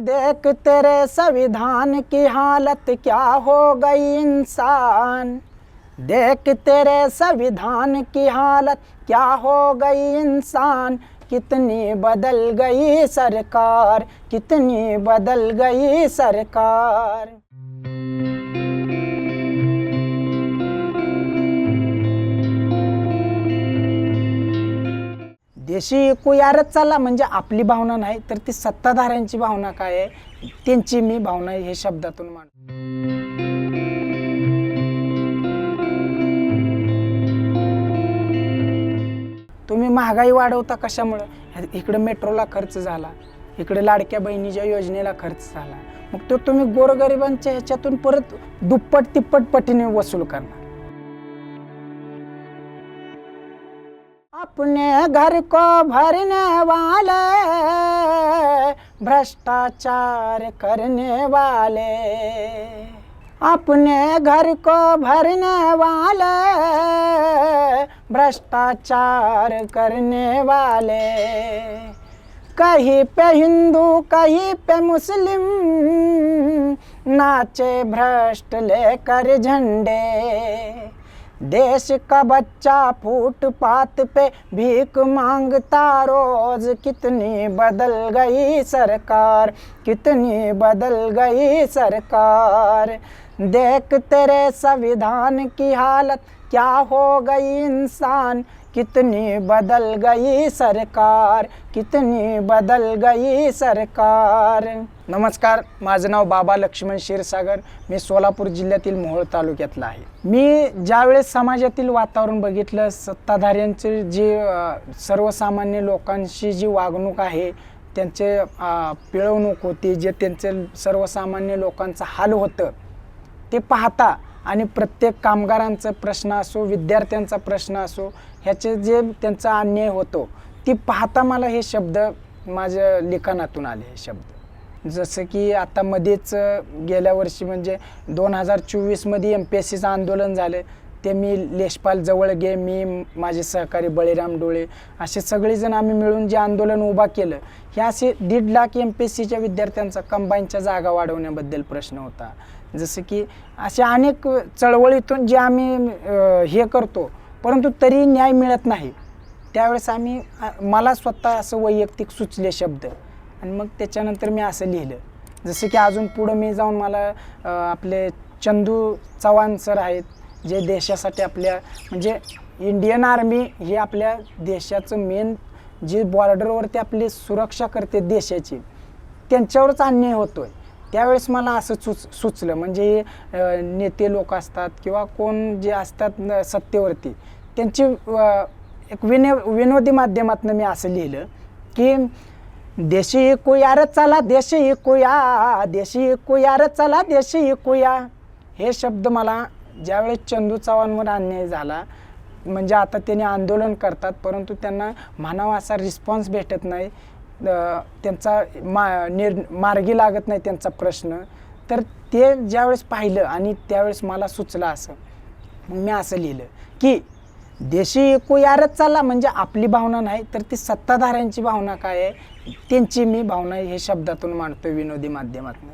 देख तेरे संविधान की हालत क्या हो गई, इंसान? देख तेरे संविधान की हालत क्या हो गई, इंसान? कितनी बदल गई सरकार, कितनी बदल गई सरकार? देशी कुयारच चालला म्हणजे आपली भावना नाही तर ती सत्ताधाऱ्यांची भावना काय आहे? त्यांची मी भावना हे शब्दातून मान तुम्ही महागाई वाढवता कशामुळं? इकडं इकडे मेट्रोला खर्च झाला इकडे लाडक्या बहिणीच्या योजनेला खर्च झाला. मग तो तुम्ही गोरगरिबांच्या ह्याच्यातून परत दुप्पट तिप्पट पटीने वसूल करणार. अपने घर को भरने वाले, भ्रष्टाचार करने वाले। अपने घर को भरने वाले, भ्रष्टाचार करने वाले। कहीं पे हिंदू, कहीं पे मुस्लिम, नाचे भ्रष्ट लेकर झंडे। देश का बच्चा फुटपाथ पे भीख मांगता रोज। कितनी बदल गई सरकार कितनी बदल गई सरकार। देख तेरे संविधान की हालत क्या हो गई इंसान? कितनी बदल गई सरकार कितनी बदल गई सरकार। नमस्कार माझं नाव बाबा लक्ष्मण क्षीरसागर मी सोलापूर जिल्ह्यातील मोहोळ तालुक्यातला आहे. मी ज्यावेळेस समाजातील वातावरण बघितलं सत्ताधाऱ्यांचे जे सर्वसामान्य लोकांशी जी वागणूक आहे त्यांचे पिळवणूक होती जे त्यांचे सर्वसामान्य लोकांचं हाल होतं ते पाहता आणि प्रत्येक कामगारांचा प्रश्न असो विद्यार्थ्यांचा प्रश्न असो ह्याचे जे त्यांचा अन्याय होतो ती पाहता मला हे शब्द माझ्या लिखाणातून आले हे शब्द. जसं की आता मध्येच गेल्या वर्षी म्हणजे दोन हजार चोवीसमध्ये एम पी एस सीचं आंदोलन झालं. ते मी लेशपाल जवळ गे मी माझे सहकारी बळीराम डोळे असे सगळेजण आम्ही मिळून जे आंदोलन उभा केलं हे असे दीड लाख एम पी एस सीच्या विद्यार्थ्यांचा कंबाईनच्या जागा वाढवण्याबद्दल प्रश्न होता. जसं की अशा अनेक चळवळीतून जे आम्ही हे करतो परंतु तरी न्याय मिळत नाही. त्यावेळेस आम्ही मला स्वतः असं वैयक्तिक सुचले शब्द आणि मग त्याच्यानंतर मी असं लिहिलं. जसं की अजून पुढं मी जाऊन मला आपले चंदू चव्हाण सर आहेत जे देशासाठी आपल्या म्हणजे इंडियन आर्मी ही आपल्या देशाचं मेन जी बॉर्डरवरती आपली सुरक्षा करते देशाची त्यांच्यावरच अन्याय होतो आहे त्यावेळेस मला असं सुच सुचलं. म्हणजे नेते लोक असतात किंवा कोण जे असतात सत्तेवरती त्यांची एक विनो विनोदी माध्यमातून मी असं लिहिलं की देशी इकूया चला देशी ऐकूया देशी इकूया चला देशी ऐकूया हे शब्द मला ज्यावेळेस चंदू चव्हाणवर अन्याय झाला म्हणजे आता त्यांनी आंदोलन करतात परंतु त्यांना म्हणावा असा रिस्पॉन्स भेटत नाही. त्यांचा मा निर मार्गी लागत नाही त्यांचा प्रश्न. तर ते ज्यावेळेस पाहिलं आणि त्यावेळेस मला सुचलं असं. मग मी असं लिहिलं की देशी कुयारच चालला म्हणजे आपली भावना नाही तर ती सत्ताधाऱ्यांची भावना काय आहे? त्यांची मी भावना हे शब्दातून मांडतो विनोदी माध्यमातून.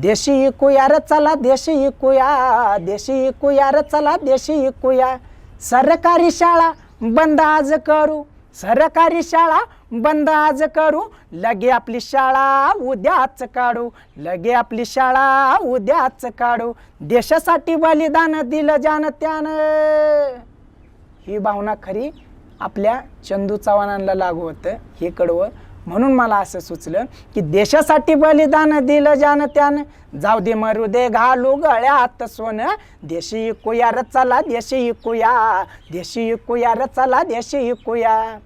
देशी इकुयार चला देशी इकुया देशी इकुयार चला देशी इकुया सरकारी शाळा बंद आज करू सरकारी शाळा बंद आज करू. लगे आपली शाळा उद्याच काढू. लगे आपली शाळा उद्याच काढू. देशासाठी बलिदान दिलं जान त्यानं. ही भावना खरी आपल्या चंदू चव्हाणांना लागू होतं. हे कडवं. म्हणून मला असं सुचलं की देशासाठी बलिदान दिलं जान त्यानं. जाऊ दे मरू दे घालू गळ्यात सोनं. देशी कुया रचाला देशी कुया. देशी कुया रचाला देशी कुया.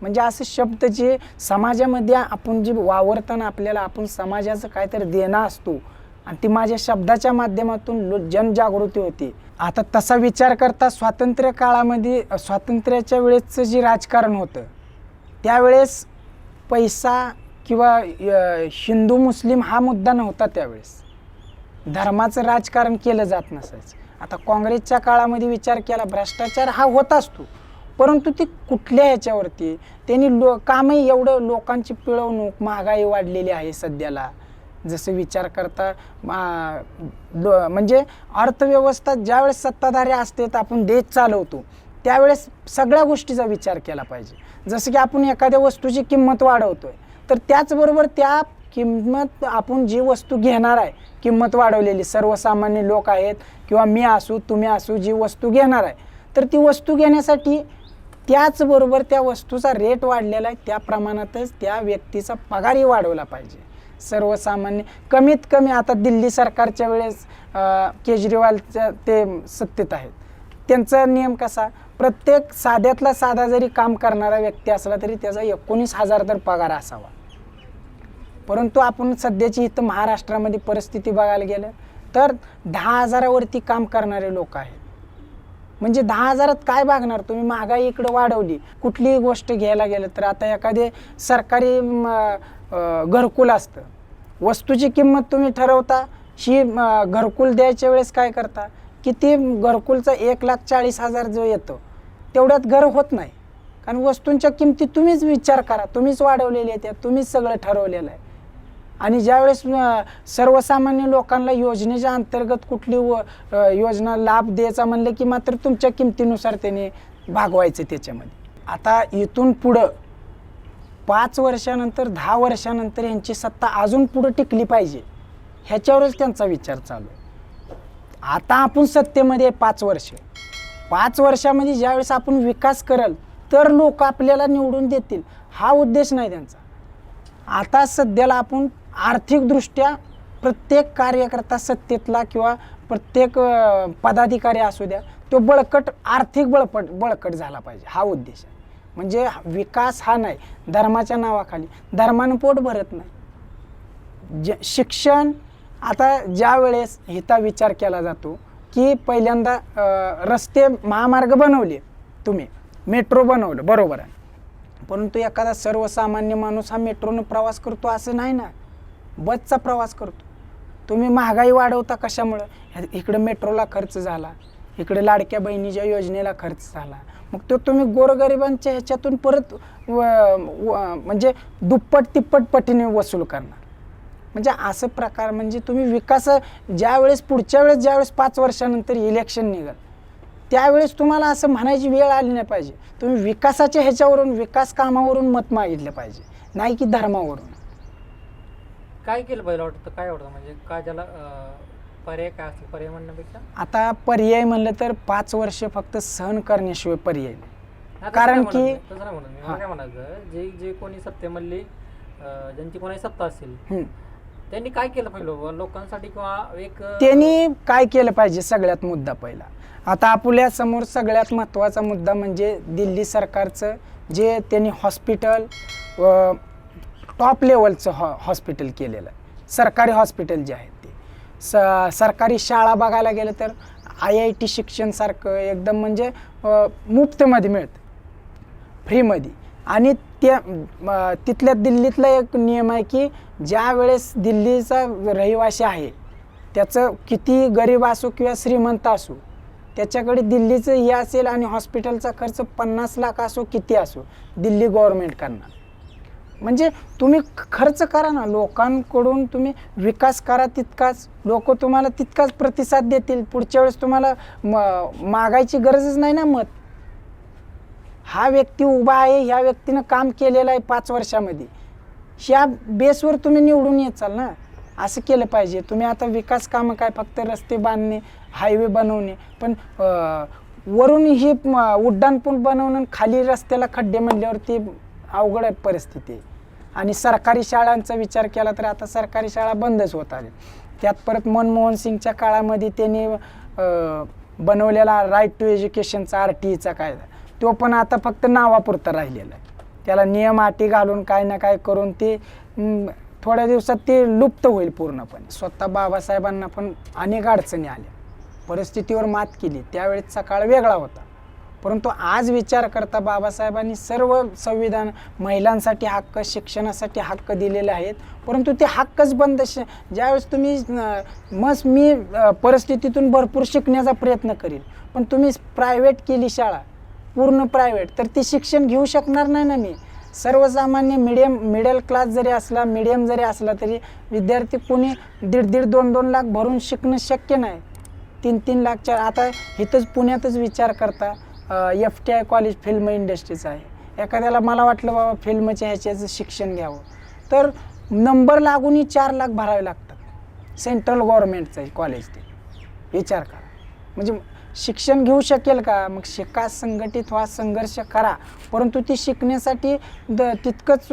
म्हणजे असे शब्द जे समाजामध्ये आपण जे वावरताना आपल्याला आपण समाजाचं काहीतरी देणं असतो. आणि ती माझ्या शब्दाच्या माध्यमातून लो जनजागृती होती. आता तसा विचार करता स्वातंत्र्य काळामध्ये स्वातंत्र्याच्या वेळेसचं जे राजकारण होतं त्यावेळेस पैसा किंवा हिंदू मुस्लिम हा मुद्दा नव्हता त्यावेळेस. धर्माचं राजकारण केलं जात नसायचं. आता काँग्रेसच्या काळामध्ये विचार केला भ्रष्टाचार हा होत असतो. परंतु ती कुठल्या ह्याच्यावरती त्यांनी लो कामही एवढं लोकांची पिळवणूक महागाई वाढलेली आहे सध्याला. जसं विचार करता लो- म्हणजे अर्थव्यवस्था ज्यावेळेस सत्ताधारी असते तर आपण देश चालवतो त्यावेळेस सगळ्या गोष्टीचा विचार केला पाहिजे. जसं की आपण एखाद्या वस्तूची किंमत वाढवतोय तर त्याचबरोबर त्या किंमत आपण जी वस्तू घेणार आहे किंमत वाढवलेली सर्वसामान्य लोक आहेत किंवा मी असू तुम्ही असू जी वस्तू घेणार आहे तर ती वस्तू घेण्यासाठी त्याचबरोबर त्या वस्तूचा रेट वाढलेला आहे. त्या प्रमाणातच त्या व्यक्तीचा पगारही वाढवला पाहिजे. सर्वसामान्य कमीत कमी आता दिल्ली सरकारच्या वेळेस केजरीवालच्या ते सत्तेत आहेत. त्यांचा नियम कसा? प्रत्येक साध्यातला साधा जरी काम करणारा व्यक्ती असला तरी त्याचा एकोणीस हजार तर पगार असावा. परंतु आपण सध्याची इथं महाराष्ट्रामध्ये परिस्थिती बघायला गेलं तर दहा हजारावरती काम करणारे लोक आहेत. म्हणजे दहा हजारात काय भागणार तुम्ही महागाई इकडं वाढवली. कुठलीही गोष्ट घ्यायला गेलं तर आता एखादे सरकारी म, घरकुल असतं. वस्तूची किंमत तुम्ही ठरवता ही घरकुल द्यायच्या वेळेस काय करता? किती घरकुलचा एक लाख चाळीस हजार जो येतो तेवढ्यात घर होत नाही. कारण वस्तूंच्या किमती तुम्हीच विचार करा. तुम्हीच वाढवलेली आहेत त्या, तुम्हीच सगळं ठरवलेलं आहे. आणि ज्यावेळेस सर्वसामान्य लोकांना योजनेच्या अंतर्गत कुठली व योजना लाभ द्यायचा म्हणलं की मात्र तुमच्या किमतीनुसार त्याने भागवायचं त्याच्यामध्ये. आता इथून पुढं पाच वर्षानंतर दहा वर्षानंतर यांची सत्ता अजून पुढं टिकली पाहिजे ह्याच्यावरच त्यांचा विचार चालू आहे. आता आपण सत्तेमध्ये पाच वर्ष. पाच वर्षामध्ये ज्यावेळेस आपण विकास करल तर लोक आपल्याला निवडून देतील हा उद्देश नाही त्यांचा. आता सध्याला आपण आर्थिकदृष्ट्या प्रत्येक कार्यकर्ता सत्तेतला किंवा प्रत्येक पदाधिकारी असू द्या तो बळकट आर्थिक बळपट बळकट झाला पाहिजे. हा उद्देश आहे. म्हणजे विकास हा नाही धर्माच्या नावाखाली. धर्मानं पोट भरत नाही. ज शिक्षण आता ज्या वेळेस हिता विचार केला जातो की पहिल्यांदा रस्ते महामार्ग बनवले तुम्ही मेट्रो बनवलं बरोबर आहे. परंतु एखादा सर्वसामान्य माणूस हा मेट्रोनं प्रवास करतो असं नाही ना. बसचा प्रवास करतो. तुम्ही महागाई वाढवता कशामुळं? ह्या- इकडं मेट्रोला खर्च झाला इकडे लाडक्या बहिणीच्या योजनेला खर्च झाला. मग तो तुम्ही गोरगरिबांच्या ह्याच्यातून परत व, व, म्हणजे दुप्पट तिप्पट पटीने वसूल करणार. म्हणजे असं प्रकार म्हणजे तुम्ही विकास ज्यावेळेस पुढच्या वेळेस ज्यावेळेस पाच वर्षानंतर इलेक्शन निघाल त्यावेळेस तुम्हाला असं म्हणायची वेळ आली नाही पाहिजे. तुम्ही विकासाच्या ह्याच्यावरून विकास कामावरून मत मागितलं पाहिजे नाही की धर्मावरून. काय केलं पाहिजे वाटतं काय वाटतं म्हणजे काय त्याला पर्याय काय असतील पर्याय म्हणण्यापेक्षा आता पर्याय म्हणलं तर पाच वर्ष फक्त सहन करण्याशिवाय पर्याय नाही नाही, तसं कारण नाही म्हणत की- मी, तसं नाही म्हणत मी. मला हा. काय म्हणायचं जे जे कोणी सत्तेमधली अं, ज्यांची कोणाची सत्ता असेल हम्म. त्यांनी काय केलं पाहिजे बाबा? लोकांसाठी किंवा एक अं, त्यांनी काय केलं पाहिजे सगळ्यात मुद्दा पहिला आता आपल्यासमोर सगळ्यात महत्त्वाचा मुद्दा म्हणजे दिल्ली सरकारचं जे त्यांनी हॉस्पिटल टॉप लेवलचं हॉ हॉस्पिटल केलेलं आहे. सरकारी हॉस्पिटल जे आहेत ते. स सरकारी शाळा बघायला गेलं तर आय आय टी शिक्षणसारखं एकदम म्हणजे मुफ्तमध्ये मिळतं. फ्रीमध्ये. आणि त्या तिथल्या दिल्लीतला एक नियम आहे की ज्या वेळेस दिल्लीचा रहिवासी आहे त्याचं किती गरीब असो किंवा श्रीमंत असो त्याच्याकडे दिल्लीचं हे असेल आणि हॉस्पिटलचा खर्च पन्नास लाख असो किती असो दिल्ली गव्हर्मेंट करणार म्हणजे तुम्ही खर्च करा ना लोकांकडून तुम्ही विकास करा तितकाच. लोक तुम्हाला तितकाच प्रतिसाद देतील. पुढच्या वेळेस तुम्हाला म- मागायची गरजच नाही ना मत. हा व्यक्ती उभा आहे ह्या व्यक्तीनं काम केलेलं आहे पाच वर्षामध्ये. ह्या बेसवर तुम्ही निवडून येचाल ना. असं केलं पाहिजे. तुम्ही आता विकास कामं काय फक्त रस्ते बांधणे हायवे बनवणे पण वरून ही उड्डाणपूल बनवणं आणि खाली रस्त्याला खड्डे म्हणल्यावरती अवघड आहे परिस्थिती आहे. आणि सरकारी शाळांचा विचार केला तर आता सरकारी शाळा बंदच होत आल्या. त्यात परत मनमोहन सिंगच्या काळामध्ये त्यांनी बनवलेला राईट टू एज्युकेशनचा आर टी ईचा कायदा तो पण आता फक्त नावापुरता राहिलेला आहे. त्याला नियम अटी घालून काय ना काय करून ते थोड्या दिवसात ते लुप्त होईल पूर्णपणे. स्वतः बाबासाहेबांना पण अनेक अडचणी आल्या. परिस्थितीवर मात केली. त्यावेळेसचा काळ वेगळा होता. परंतु आज विचार करता बाबासाहेबांनी सर्व संविधान महिलांसाठी हक्क शिक्षणासाठी हक्क दिलेले आहेत. परंतु ते हक्कच बंद श ज्यावेळेस तुम्ही मस्त मी परिस्थितीतून भरपूर शिकण्याचा प्रयत्न करीन. पण तुम्ही प्रायव्हेट केली शाळा पूर्ण प्रायव्हेट तर ती शिक्षण घेऊ शकणार नाही ना मी. सर्वसामान्य मिडियम मिडल क्लास जरी असला मिडियम जरी असला तरी विद्यार्थी कोणी दीड दीड दोन दोन लाख भरून शिकणं शक्य नाही. तीन तीन लाखच्या आता इथंच पुण्यातच विचार करता. F T I college film इंडस्ट्रीचं आहे. एखाद्याला मला वाटलं बाबा फिल्मच्या ह्याच्याचं शिक्षण घ्यावं. तर नंबर लागूनही चार लाख भरावे लागतात. सेंट्रल गव्हर्नमेंटचं आहे कॉलेज ते. विचार करा. म्हणजे शिक्षण घेऊ शकेल का? मग शिका संघटित व्हा संघर्ष करा. परंतु ती शिकण्यासाठी द तितकंच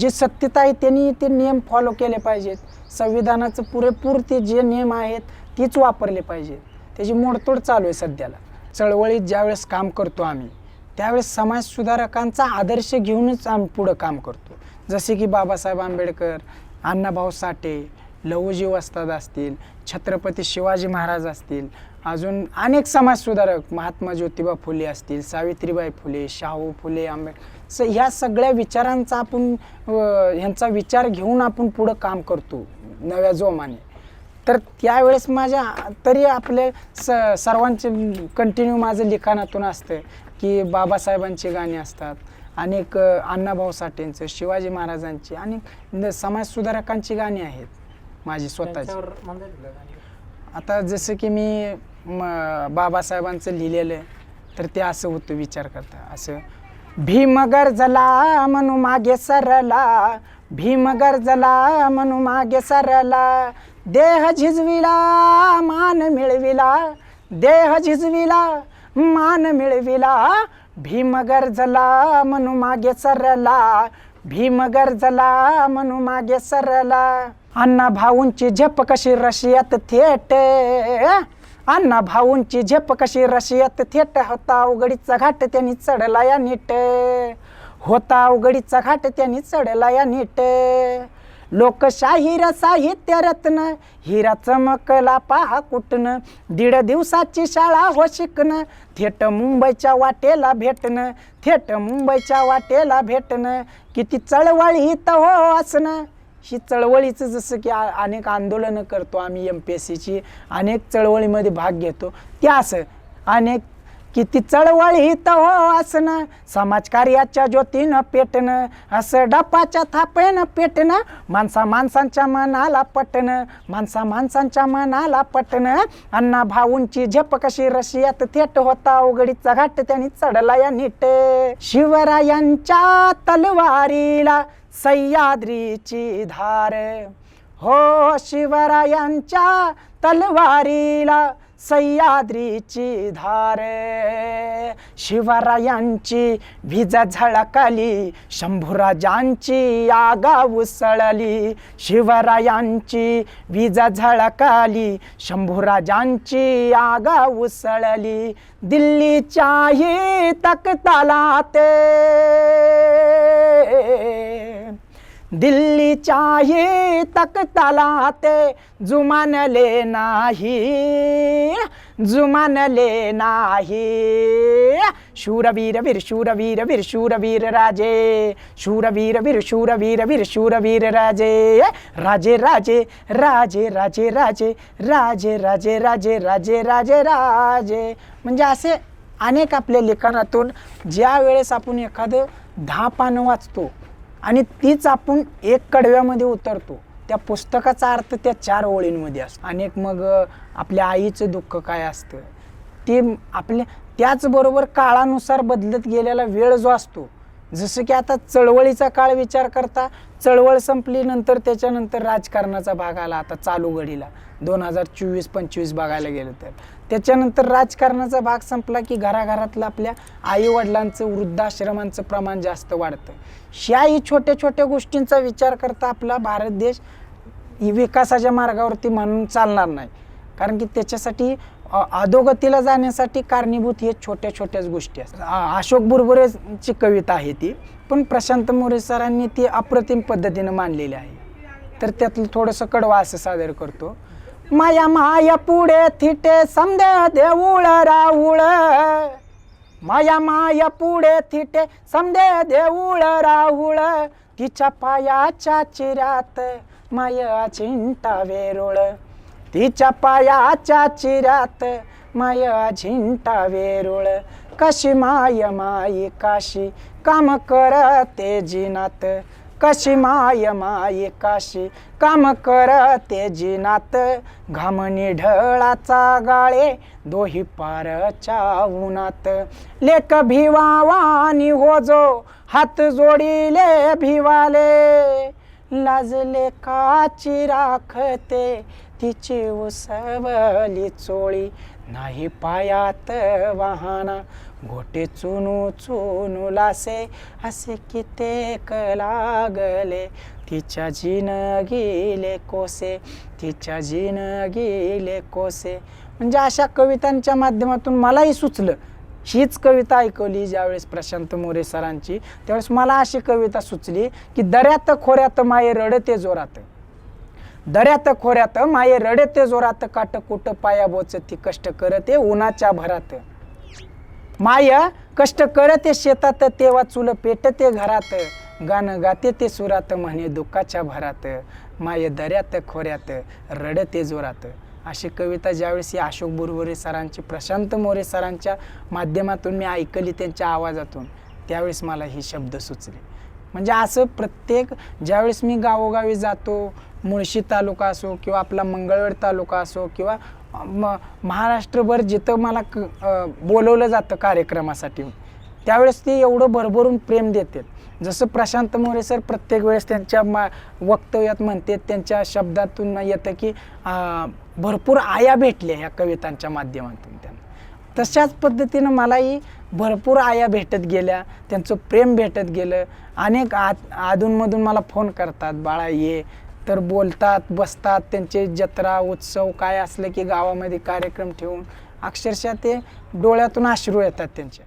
जे सत्यता आहे त्यांनी ते नियम फॉलो केले पाहिजेत. संविधानाचं पुरेपूर ते जे नियम आहेत तीच वापरले पाहिजेत. त्याची मोडतोड चालू आहे सध्याला. चळवळीत ज्यावेळेस काम करतो आम्ही त्यावेळेस समाजसुधारकांचा आदर्श घेऊनच आम्ही पुढं काम करतो. जसे की बाबासाहेब आंबेडकर अण्णाभाऊ साठे लहुजी वस्ताद असतील छत्रपती शिवाजी महाराज असतील अजून अनेक समाजसुधारक महात्मा ज्योतिबा फुले असतील सावित्रीबाई फुले शाहू फुले आंबेडकर स ह्या सगळ्या विचारांचा आपण ह्यांचा विचार घेऊन आपण पुढं काम करतो नव्या जोमाने. तर त्यावेळेस माझ्या तरी आपले स सर्वांचे कंटिन्यू माझं लिखाणातून असतं की बाबासाहेबांची गाणी असतात अनेक अण्णाभाऊ साठेंचं शिवाजी महाराजांची न- समाजसुधारकांची गाणी आहेत माझी स्वतःची? आता जसं की मी म बाबासाहेबांचं लिहिलेलं तर ते असं होतं विचार करता असं भीम गरजला म्हणू मागे सरला भीम गरजला म्हणू मागे सरला देह झिजविला मान मिळविला. देह झिजविला मान मिळविला. भीम गरजला म्हणू मागे सरला. भीम गरजला म्हणू मागे सरला. अण्णा भाऊंची झेप कशी रशियात थेट? अण्णा भाऊंची झेप कशी रशियात थेट? होता उघडीचा घाट त्यांनी चढला या नीट. होता उघडीचा घाट त्यांनी चढला या नीट. लोकशाहीर साहित्य रत्न हिरा चमकला पहा कुटणं दीड दिवसाची शाळा हो शिकणं. थेट मुंबईच्या वाटेला भेटणं. थेट मुंबईच्या वाटेला भेटणं. किती चळवळीत हो असणं. ही चळवळीचं जसं की आ- अनेक आंदोलनं करतो आम्ही एम पी एस सीची अनेक चळवळीमध्ये भाग घेतो. त्या असं. अनेक किती चळवळीत हो असणं समाजकार्याच्या ज्योतीनं पेटणं असं डपाच्या थापेनं पेटणं माणसा माणसांच्या मनाला पटणं माणसा माणसांच्या मनाला पटणं. अण्णा भाऊंची झेप कशी रशियात थेट होता उघडीचा घाट त्यांनी चढला या नीट. शिवरायांच्या तलवारीला सह्याद्रीची धार. हो शिवरायांच्या तलवारीला सह्याद्रीची धार शिवरायांची विजा झळकाली शंभूराजांची आगा उसळली शिवरायांची विजा झळकाली शंभूराजांची आगा उसळली दिल्लीच्याही तकताला ते दिल्लीच्याही तक ते जुमानले नाही जुमानले नाही शूरवीर वीर शूरवीर वीर शूरवीर राजे शूरवीर वीर शूरवीर वीर शूरवीर राजे राजे राजे राजे राजे राजे राजे राजे राजे राजे राजे राजे म्हणजे असे अनेक आपल्या लेखनातून ज्या वेळेस आपण एखादं दहा पानं वाचतो आणि तीच आपण एक कडव्यामध्ये उतरतो. त्या पुस्तकाचा अर्थ त्या चार ओळींमध्ये असतो. अनेक मग आपल्या आईचं दुःख काय असतं? ते आपल्या त्याचबरोबर काळानुसार बदलत गेलेला वेळ जो असतो जसं की आता चळवळीचा काळ विचार करता चळवळ संपली नंतर त्याच्यानंतर राजकारणाचा भाग आला आता चालू घडीला. दोन हजार चोवीस पंचवीस बघायला गेलं तर. त्याच्यानंतर राजकारणाचा भाग संपला की घराघरातलं आपल्या आईवडिलांचं वृद्धाश्रमांचं प्रमाण जास्त वाढतं. ह्याही छोट्या छोट्या गोष्टींचा विचार करता आपला भारत देश विकासाच्या मार्गावरती म्हणून चालणार नाही. कारण की त्याच्यासाठी अधोगतीला जाण्यासाठी कारणीभूत हे छोट्या छोट्याच गोष्टी असतात. अशोक बुरबुरेची कविता आहे ती पण प्रशांत मोरे सरांनी ती अप्रतिम पद्धतीनं मांडलेली आहे. तर त्यातलं थोडंसं कडवा असं सादर करतो. माया माय पुढे थिटे समदे देऊळ राऊळ. माया माय पुढे थिटे समदे देऊळ राहुळ तिच्या पायाच्या चिरात माया चिंटा वेरुळ. तिच्या पायाच्या चिरात माया झिंटा वेरुळ. कशी माय माई काशी काम करते जिनात? कशी माय माय काशी काम करते जिनात? घामनी ढळाचा गाळे दोही पारच्या उन्हात लेक भिवावानी हो जो हात जोडिले भिवाले. लाजले काची राखते तिची उसवली चोळी. नाही पायात वाहना गोटे चुनू चुनू लासे. असे कित्येक लागले तिच्या जिन गेले कोसे. तिच्या जिन गेले कोसे. म्हणजे अशा कवितांच्या माध्यमातून मलाही सुचलं. हीच कविता ऐकवली ज्यावेळेस प्रशांत मोरे सरांची. त्यावेळेस मला अशी कविता सुचली की दऱ्यात खोऱ्यात माये रडते जोरात. दऱ्यात खोऱ्यात माये रडते जोरात काट कुट पाया बोचती कष्ट करते उन्हाच्या भरात. माय कष्ट करते शेतात तेव्हा चुल पेटते घरात. गाणं गाते ते सुरात म्हणे दुःखाच्या भरात. माय दऱ्यात खोऱ्यात रडते जोरात. अशी कविता ज्यावेळेस या अशोक बुरवरे सरांची प्रशांत मोरे सरांच्या माध्यमातून मी ऐकली त्यांच्या आवाजातून त्यावेळेस मला हे शब्द सुचले. म्हणजे असं प्रत्येक ज्यावेळेस मी गावोगावी जातो मुळशी तालुका असो किंवा आपला मंगळवेढ तालुका असो किंवा म महाराष्ट्रभर जिथं मला क बोलवलं जातं कार्यक्रमासाठी त्यावेळेस ते एवढं भरभरून प्रेम देतात. जसं प्रशांत मोरे सर प्रत्येक वेळेस त्यांच्या मा वक्तव्यात म्हणतात त्यांच्या शब्दातून येतं की भरपूर आया भेटल्या ह्या कवितांच्या माध्यमातून त्या. तशाच पद्धतीनं मलाही भरपूर आया भेटत गेल्या त्यांचं प्रेम भेटत गेलं. अनेक आत अधूनमधून मला फोन करतात बाळा ये. तर बोलतात बसतात त्यांचे जत्रा उत्सव काय असलं की गावामध्ये कार्यक्रम ठेवून. अक्षरशः ते डोळ्यातून अश्रू येतात त्यांच्या